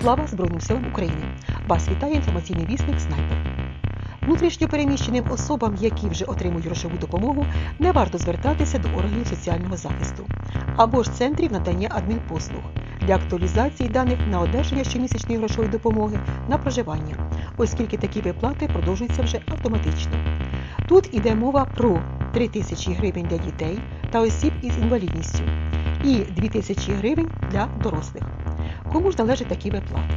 Слава Збройним силам України! Вас вітає інформаційний вісник Снайпер. Внутрішньо переміщеним особам, які вже отримують грошову допомогу, не варто звертатися до органів соціального захисту або ж центрів надання адмінпослуг для актуалізації даних на одержання щомісячної грошової допомоги на проживання, оскільки такі виплати продовжуються вже автоматично. Тут іде мова про 3 тисячі гривень для дітей та осіб із інвалідністю і 2 тисячі гривень для дорослих. Кому ж належать такі виплати?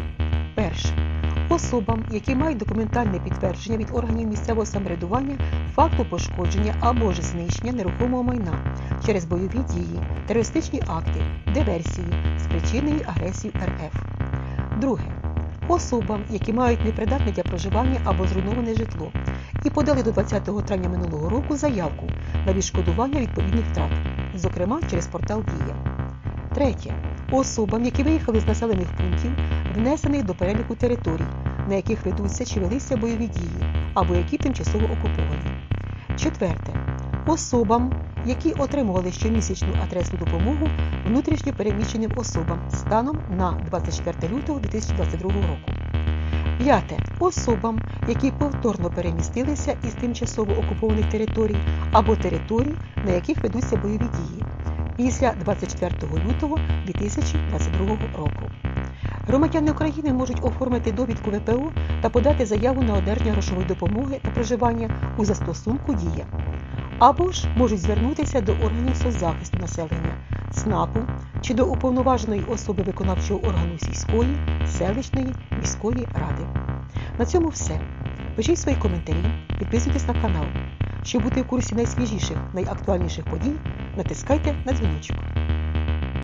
Перше. Особам, які мають документальне підтвердження від органів місцевого самоврядування факту пошкодження або ж знищення нерухомого майна через бойові дії, терористичні акти, диверсії, спричинені агресією РФ. Друге. Особам, які мають непридатне для проживання або зруйноване житло, і подали до 20 травня минулого року заявку на відшкодування відповідних втрат, зокрема через портал Дія. Третє. Особам, які виїхали з населених пунктів, внесених до переліку територій, на яких ведуться чи велися бойові дії, або які тимчасово окуповані. Четверте. Особам, які отримували щомісячну адресну допомогу внутрішньо переміщеним особам станом на 24 лютого 2022 року. П'яте. Особам, які повторно перемістилися із тимчасово окупованих територій або територій, на яких ведуться бойові дії після 24 лютого 2022 року. Громадяни України можуть оформити довідку ВПО та подати заяву на одержання грошової допомоги та проживання у застосунку Дія. Або ж можуть звернутися до органів соцзахисту населення, СНАПу чи до уповноваженої особи виконавчого органу сільської, селищної, міської ради. На цьому все. Пишіть свої коментарі, підписуйтесь на канал. Щоб бути в курсі найсвіжіших, найактуальніших подій, натискайте на дзвіночок.